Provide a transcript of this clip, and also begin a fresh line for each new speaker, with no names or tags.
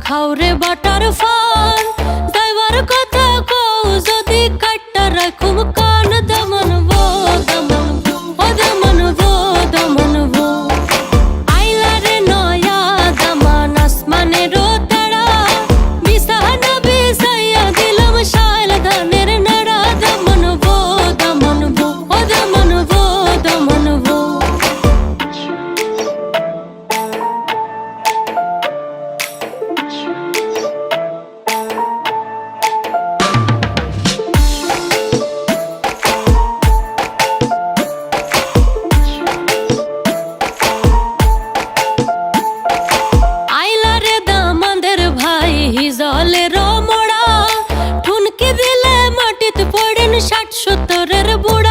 খাও বাটার ফল দেওয়ার কত সত্তরের বুড়ো